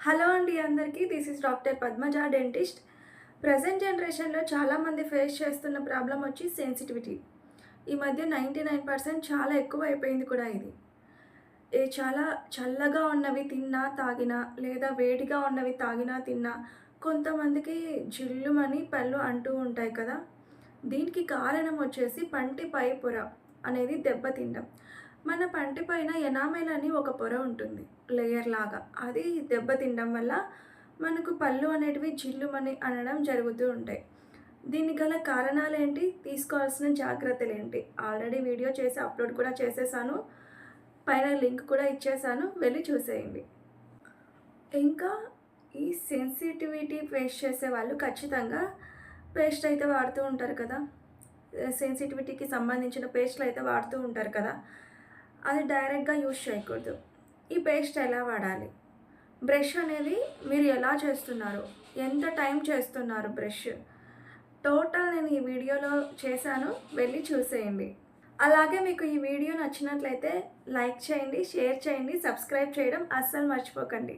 Hello అండి అందరికీ this is doctor Padmaja dentist present జనరేషన్లో చాలామంది ఫేస్ చేస్తున్న ప్రాబ్లం వచ్చి సెన్సిటివిటీ ఈ మధ్య నైంటీ నైన్ పర్సెంట్ చాలా ఎక్కువ అయిపోయింది కూడా ఇది. ఏ చాలా చల్లగా ఉన్నవి తిన్నా తాగినా లేదా వేడిగా ఉన్నవి తాగినా తిన్నా కొంతమందికి జిల్లుమని పళ్ళు అంటూ ఉంటాయి కదా. దీనికి కారణం వచ్చేసి పంటి పై పొర అనేది దెబ్బతిండం మన పంటి పైన ఎనామెల్ అని ఒక పొర ఉంటుంది లేయర్ లాగా. అది దెబ్బతినడం వల్ల మనకు పళ్ళు అనేటివి జిల్లుమని అనడం జరుగుతూ ఉంటాయి. దీనికి గల కారణాలు ఏంటి తీసుకోవాల్సిన జాగ్రత్తలు ఏంటి ఆల్రెడీ వీడియో చేసి అప్లోడ్ కూడా చేసేసాను. పైన లింక్ కూడా ఇచ్చేసాను. వెళ్ళి చూసేయండి. ఇంకా ఈ సెన్సిటివిటీ పేస్ట్ చేసే వాళ్ళు ఖచ్చితంగా పేస్ట్ అయితే వాడుతూ ఉంటారు కదా. సెన్సిటివిటీకి సంబంధించిన పేస్ట్లు అయితే వాడుతూ ఉంటారు కదా. అది డైరెక్ట్గా యూజ్ చేయకూడదు. ఈ పేస్ట్ ఎలా వాడాలి? బ్రష్ అనేది మీరు ఎలా చేస్తున్నారు? ఎంత టైం చేస్తున్నారు బ్రష్? టోటల్ నేను ఈ వీడియోలో చేశాను. వెళ్ళి చూసేయండి. అలాగే మీకు ఈ వీడియో నచ్చినట్లయితే లైక్ చేయండి షేర్ చేయండి సబ్స్క్రైబ్ చేయడం అస్సలు మర్చిపోకండి.